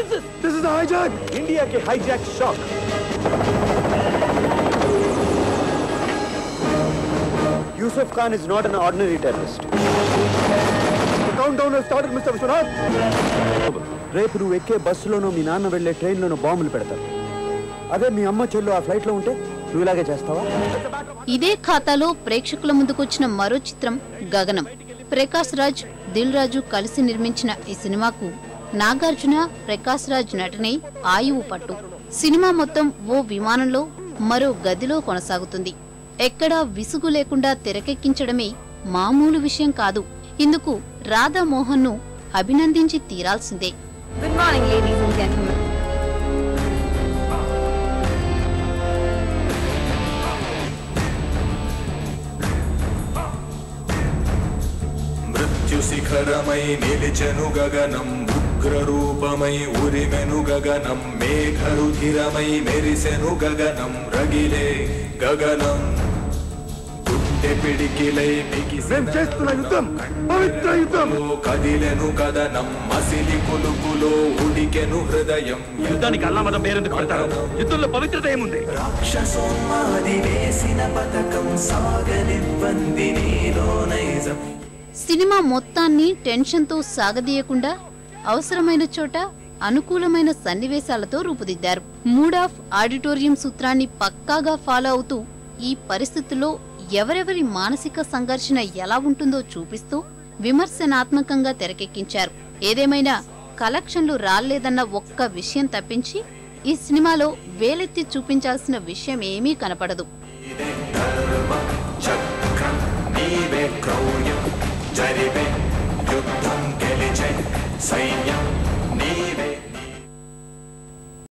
is this? This is రేపు నువ్వు ఎక్కే బస్సులోనూ మీ నాన్న వెళ్ళే ట్రైన్లోనూ బాంబులు పెడతావు అదే మీ అమ్మ చెల్లు ఆ ఫ్లైట్లో ఉంటే నువ్వు ఇలాగే చేస్తావా? ఇదే ఖాతాలో ప్రేక్షకుల ముందుకు వచ్చిన మరో చిత్రం గగనం. ప్రకాశ్ రాజ్ దిల్ రాజు కలిసి నిర్మించిన ఈ సినిమాకు నాగార్జున ప్రకాష్ రాజ్ నటనే ఆయువు పట్టు. సినిమా మొత్తం ఓ విమానంలో మరో గదిలో కొనసాగుతుంది. ఎక్కడా విసుగు లేకుండా తెరకెక్కించడమే మామూలు విషయం కాదు. ఇందుకు రాధా మోహన్ను అభినందించి తీరాల్సిందే gentlemen. మృత్యుశిఖరమై నిలిచెను గగనం ఉగ్రరూపమై ఉరిమెను గగనం మేఘరుధిరమై మెరిసెను గగనం రగిలే గగనం. గుండె పిడికిలై మేం చేస్తున్న యుద్ధం పవిత్ర యుద్ధం. కదిలెను కదనం మసిలి కులుకులో ఉడికెను హృదయం. యుద్ధానికి అల్లామదం పేరెందుకు పెడతారు? యుద్ధంలో పవిత్రత ఏముంది? రాక్షసోన్మాది వేసిన పథకం సాగనివ్వంది నీలో నైజం. సినిమా మొత్తాన్ని టెన్షన్తో సాగదీయకుండా అవసరమైన చోట అనుకూలమైన సన్నివేశాలతో రూపుదిద్దారు. మూడ్ ఆఫ్ ఆడిటోరియం సూత్రాన్ని పక్కాగా ఫాలో అవుతూ ఈ పరిస్థితుల్లో ఎవరెవరి మానసిక సంఘర్షణ ఎలా ఉంటుందో చూపిస్తూ విమర్శనాత్మకంగా తెరకెక్కించారు. ఏదేమైనా కలెక్షన్లు రాలేదన్న ఒక్క విషయం తప్పించి ఈ సినిమాలో వేలెత్తి చూపించాల్సిన విషయం ఏమీ కనపడదు. జరిపే Say